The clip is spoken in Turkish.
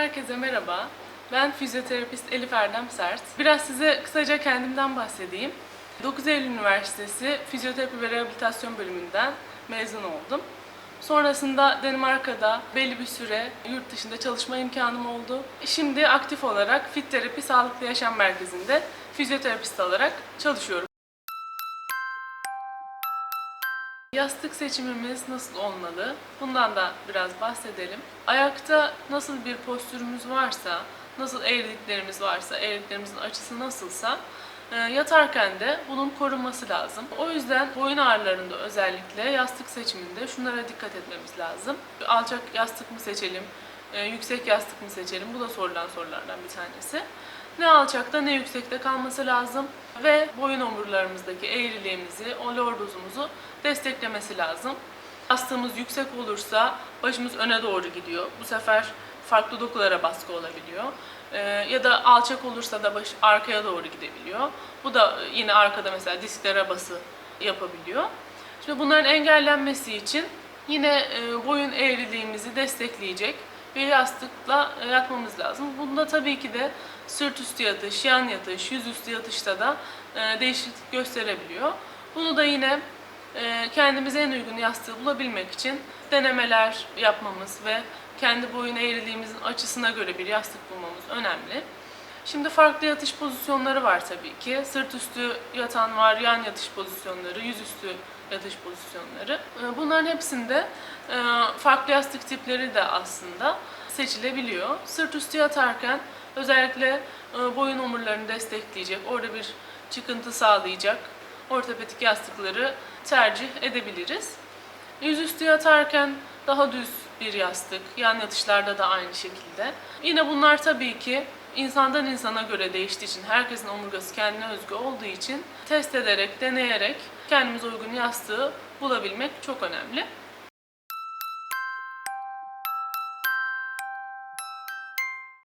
Herkese merhaba. Ben fizyoterapist Elif Erdem Sert. Biraz size kısaca kendimden bahsedeyim. 9 Eylül Üniversitesi Fizyoterapi ve Rehabilitasyon bölümünden mezun oldum. Sonrasında Danimarka'da belli bir süre yurt dışında çalışma imkanım oldu. Şimdi aktif olarak Fit Terapi Sağlıklı Yaşam Merkezi'nde fizyoterapist olarak çalışıyorum. Yastık seçimimiz nasıl olmalı? Bundan da biraz bahsedelim. Ayakta nasıl bir postürümüz varsa, nasıl eğriliklerimiz varsa, eğriliklerimizin açısı nasılsa e, yatarken de bunun korunması lazım. O yüzden boyun ağrılarında özellikle yastık seçiminde şunlara dikkat etmemiz lazım. Alçak yastık mı seçelim, e, yüksek yastık mı seçelim? Bu da sorulan sorulardan bir tanesi. Ne alçakta ne yüksekte kalması lazım ve boyun omurlarımızdaki eğriliğimizi, o lordozumuzu desteklemesi lazım. Yastığımız yüksek olursa başımız öne doğru gidiyor. Bu sefer farklı dokulara baskı olabiliyor. Ee, ya da alçak olursa da baş arkaya doğru gidebiliyor. Bu da yine arkada mesela disklere bası yapabiliyor. Şimdi bunların engellenmesi için yine e, boyun eğriliğimizi destekleyecek bir yastıkla yatmamız lazım. Bunda tabii ki de sırt üstü yatış, yan yatış, yüzüstü yatışta da e, değişiklik gösterebiliyor. Bunu da yine e, kendimize en uygun yastığı bulabilmek için denemeler yapmamız ve kendi boyun eğriliğimizin açısına göre bir yastık bulmamız önemli. Şimdi farklı yatış pozisyonları var tabii ki. Sırt üstü yatan var, yan yatış pozisyonları, yüzüstü yatış pozisyonları. E, Bunların hepsinde e, farklı yastık tipleri de aslında seçilebiliyor. Sırt üstü yatarken özellikle e, boyun omurlarını destekleyecek, orada bir çıkıntı sağlayacak ortopedik yastıkları tercih edebiliriz. Yüzüstü yatarken daha düz bir yastık, yan yatışlarda da aynı şekilde. Yine bunlar tabii ki insandan insana göre değiştiği için, herkesin omurgası kendine özgü olduğu için test ederek, deneyerek kendimize uygun yastığı bulabilmek çok önemli.